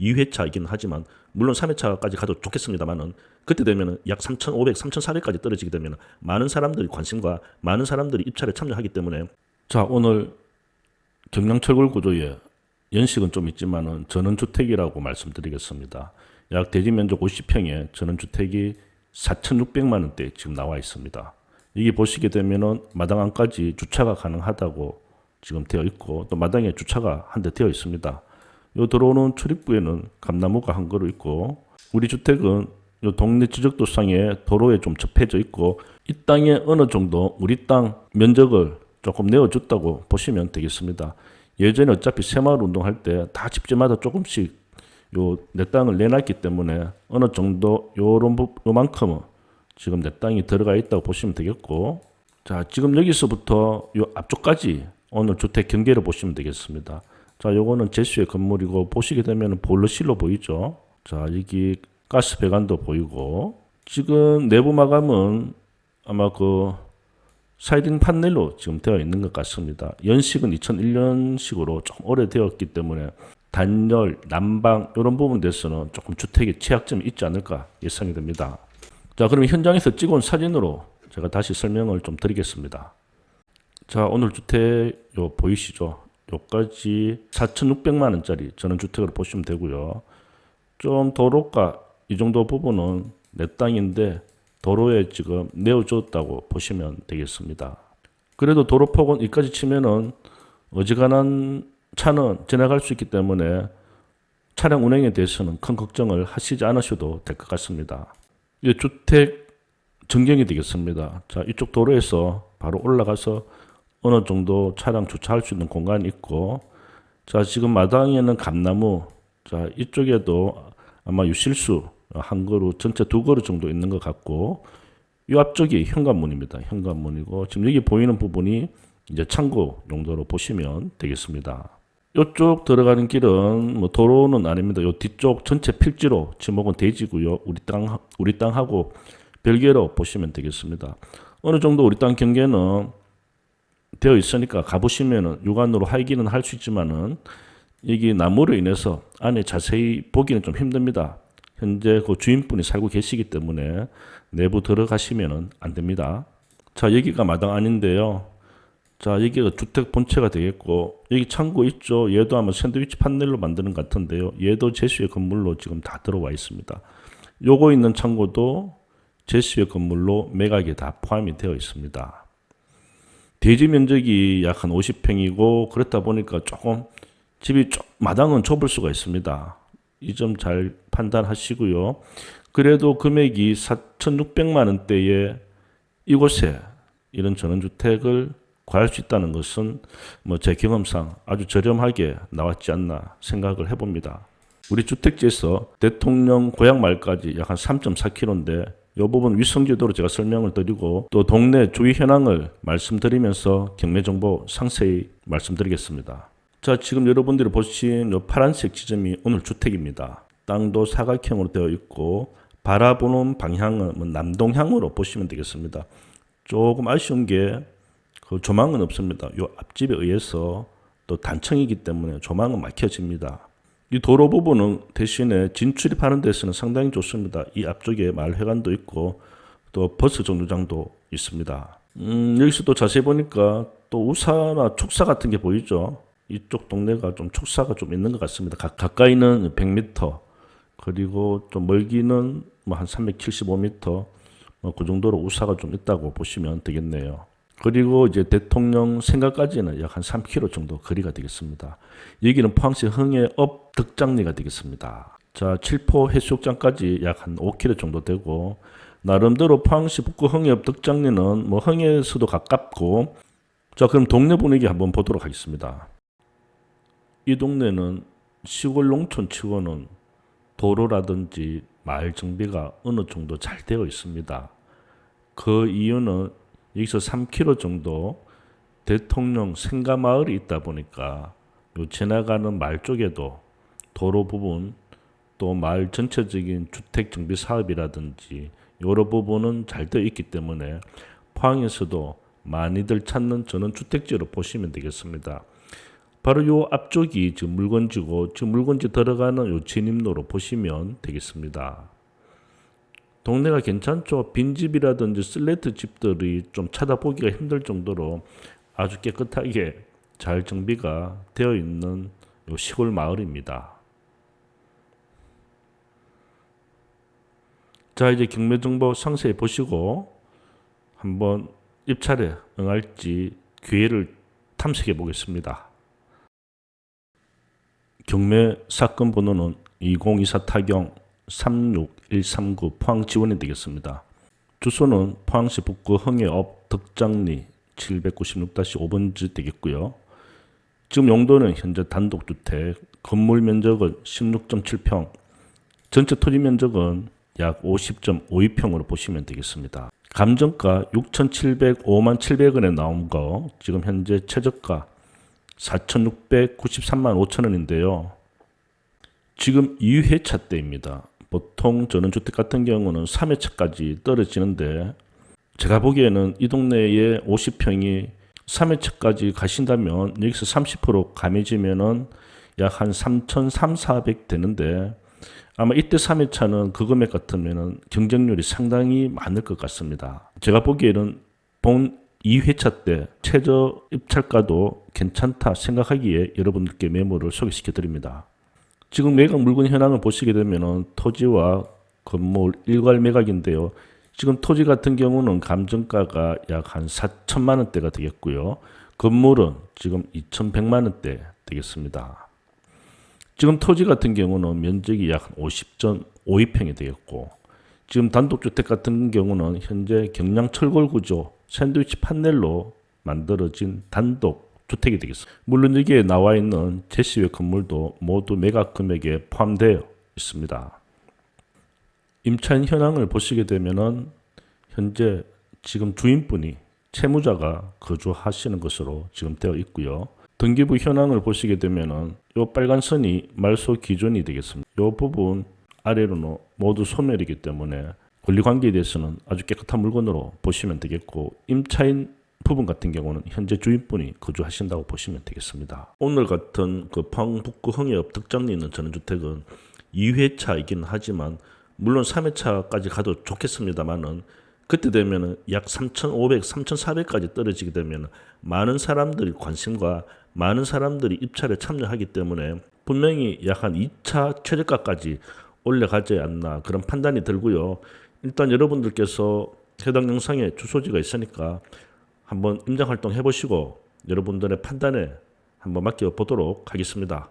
2회차이긴 하지만 물론 3회차까지 가도 좋겠습니다만은 그때 되면은 약 3,500, 3,400까지 떨어지게 되면 많은 사람들이 관심과 많은 사람들이 입찰에 참여하기 때문에 자 오늘 경량철골 구조에 연식은 좀 있지만은 전원주택이라고 말씀드리겠습니다. 약 대지 면적 50평에 전원주택이 4,600만 원대 지금 나와 있습니다. 이게 보시게 되면은 마당 안까지 주차가 가능하다고 지금 되어 있고 또 마당에 주차가 한 대 되어 있습니다. 요 들어오는 출입구에는 감나무가 한 그루 있고 우리 주택은 요 동네 지적도상에 도로에 좀 접해져 있고 이 땅에 어느 정도 우리 땅 면적을 조금 내어줬다고 보시면 되겠습니다. 예전에 어차피 새마을 운동할 때 다 집집마다 조금씩 요 내 땅을 내놨기 때문에 어느 정도 요런 부 요만큼은 지금 내 땅이 들어가 있다고 보시면 되겠고 자 지금 여기서부터 요 앞쪽까지 오늘 주택 경계를 보시면 되겠습니다. 자 요거는 제수의 건물이고 보시게 되면 보일러실로 보이죠. 자 여기 가스 배관도 보이고 지금 내부 마감은 아마 그 사이딩 판넬로 지금 되어 있는 것 같습니다. 연식은 2001년식으로 조금 오래되었기 때문에 단열, 난방 이런 부분 에서는 조금 주택에 취약점이 있지 않을까 예상이 됩니다. 자, 그럼 현장에서 찍어온 사진으로 제가 다시 설명을 좀 드리겠습니다. 자, 오늘 주택 요 보이시죠? 요까지 4,600만 원짜리 저는 주택으로 보시면 되고요. 좀 도로가 이 정도 부분은 내 땅인데 도로에 지금 내어줬다고 보시면 되겠습니다. 그래도 도로폭은 이까지 치면은 어지간한 차는 지나갈 수 있기 때문에 차량 운행에 대해서는 큰 걱정을 하시지 않으셔도 될 것 같습니다. 이 주택 전경이 되겠습니다. 자, 이쪽 도로에서 바로 올라가서 어느 정도 차량 주차할 수 있는 공간이 있고, 자, 지금 마당에는 감나무, 자, 이쪽에도 아마 유실수 한 그루, 전체 두 그루 정도 있는 것 같고, 이 앞쪽이 현관문입니다. 현관문이고, 지금 여기 보이는 부분이 이제 창고 용도로 보시면 되겠습니다. 이쪽 들어가는 길은 뭐 도로는 아닙니다. 요 뒤쪽 전체 필지로 지목은 대지고요. 우리 땅 우리 땅하고 별개로 보시면 되겠습니다. 어느 정도 우리 땅 경계는 되어 있으니까 가보시면은 육안으로 하기는 할 수 있지만은 여기 나무로 인해서 안에 자세히 보기는 좀 힘듭니다. 현재 그 주인분이 살고 계시기 때문에 내부 들어가시면은 안 됩니다. 자 여기가 마당 아닌데요. 자, 여기가 주택 본체가 되겠고, 여기 창고 있죠? 얘도 아마 샌드위치 판넬로 만드는 것 같은데요. 얘도 제수의 건물로 지금 다 들어와 있습니다. 요거 있는 창고도 제수의 건물로 매각이 다 포함이 되어 있습니다. 대지 면적이 약 한 50평이고, 그렇다 보니까 조금 집이 좀, 마당은 좁을 수가 있습니다. 이 점 잘 판단하시고요. 그래도 금액이 4,600만 원대에 이곳에 이런 전원주택을 구할 수 있다는 것은 뭐 제 경험상 아주 저렴하게 나왔지 않나 생각을 해봅니다. 우리 주택지에서 대통령 고향 말까지 약 한 3.4km인데 이 부분 위성지도로 제가 설명을 드리고 또 동네 주위 현황을 말씀드리면서 경매 정보 상세히 말씀드리겠습니다. 자, 지금 여러분들이 보신 이 파란색 지점이 오늘 주택입니다. 땅도 사각형으로 되어 있고 바라보는 방향은 뭐 남동향으로 보시면 되겠습니다. 조금 아쉬운 게 그 조망은 없습니다. 요 앞집에 의해서 또 단층이기 때문에 조망은 막혀집니다. 이 도로 부분은 대신에 진출입하는 데서는 상당히 좋습니다. 이 앞쪽에 마을회관도 있고 또 버스 정류장도 있습니다. 음, 여기서 또 자세히 보니까 또 우사나 축사 같은 게 보이죠. 이쪽 동네가 좀 축사가 좀 있는 것 같습니다. 가, 가까이는 100m 그리고 좀 멀기는 뭐 한 375m 뭐그 정도로 우사가 좀 있다고 보시면 되겠네요. 그리고 이제 대통령 생각까지는 약 한 3km 정도 거리가 되겠습니다. 여기는 포항시 흥해업 덕장리가 되겠습니다. 자, 칠포 해수욕장까지 약 한 5km 정도 되고 나름대로 포항시 북구 흥해업 덕장리는 뭐 흥해에서도 가깝고 자, 그럼 동네 분위기 한번 보도록 하겠습니다. 이 동네는 시골 농촌 치고는 도로라든지 마을 정비가 어느 정도 잘 되어 있습니다. 그 이유는 여기서 3km 정도 대통령 생가마을이 있다 보니까 요 지나가는 말 쪽에도 도로 부분 또 마을 전체적인 주택 정비 사업이라든지 여러 부분은 잘 되어 있기 때문에 포항에서도 많이들 찾는 저는 주택지로 보시면 되겠습니다. 바로 요 앞쪽이 지금 물건지고 지금 물건지 들어가는 요 진입로로 보시면 되겠습니다. 동네가 괜찮죠. 빈집이라든지 슬레이트 집들이 좀 찾아보기가 힘들 정도로 아주 깨끗하게 잘 정비가 되어 있는 요 시골 마을입니다. 자 이제 경매 정보 상세히 보시고 한번 입찰에 응할지 기회를 탐색해 보겠습니다. 경매 사건 번호는 2024 타경 36139 포항 지원이 되겠습니다. 주소는 포항시 북구 흥해업 덕장리 796-5번지 되겠고요. 지금 용도는 현재 단독주택, 건물 면적은 16.7평, 전체 토지 면적은 약 50.52평으로 보시면 되겠습니다. 감정가 6,705만 700원에 나온 거 지금 현재 최저가 4,693만 5천 원인데요. 지금 2회차 때입니다. 보통 전원주택 같은 경우는 3회차까지 떨어지는데 제가 보기에는 이 동네에 50평이 3회차까지 가신다면 여기서 30% 감해지면은 약 한 3,300, 되는데 아마 이때 3회차는 그 금액 같으면은 경쟁률이 상당히 많을 것 같습니다. 제가 보기에는 본 2회차 때 최저 입찰가도 괜찮다 생각하기에 여러분들께 메모를 소개시켜 드립니다. 지금 매각 물건 현황을 보시게 되면은 토지와 건물 일괄 매각인데요. 지금 토지 같은 경우는 감정가가 약 한 4천만 원대가 되겠고요. 건물은 지금 2,100만 원대 되겠습니다. 지금 토지 같은 경우는 면적이 약 50.52평이 되겠고 지금 단독주택 같은 경우는 현재 경량 철골 구조 샌드위치 판넬로 만들어진 단독 주택이 되겠습니다. 물론 여기에 나와 있는 제시외 건물도 모두 매각 금액에 포함되어 있습니다. 임차인 현황을 보시게 되면은 현재 지금 주인분이 채무자가 거주하시는 것으로 지금 되어 있고요. 등기부 현황을 보시게 되면은 요 빨간 선이 말소 기준이 되겠습니다. 요 부분 아래로는 모두 소멸이기 때문에 권리 관계에 대해서는 아주 깨끗한 물건으로 보시면 되겠고 임차인 부분 같은 경우는 현재 주인분이 거주하신다고 보시면 되겠습니다. 오늘 같은 그 포항 북구 흥해업 덕장리 있는 전원주택은 2회차이긴 하지만 물론 3회차까지 가도 좋겠습니다만은 그때 되면은 약 3,500, 3,400까지 떨어지게 되면 많은 사람들이 관심과 많은 사람들이 입찰에 참여하기 때문에 분명히 약 한 2차 최저가까지 올라가지 않나 그런 판단이 들고요. 일단 여러분들께서 해당 영상에 주소지가 있으니까 한번 임장 활동 해보시고 여러분들의 판단에 한번 맡겨 보도록 하겠습니다.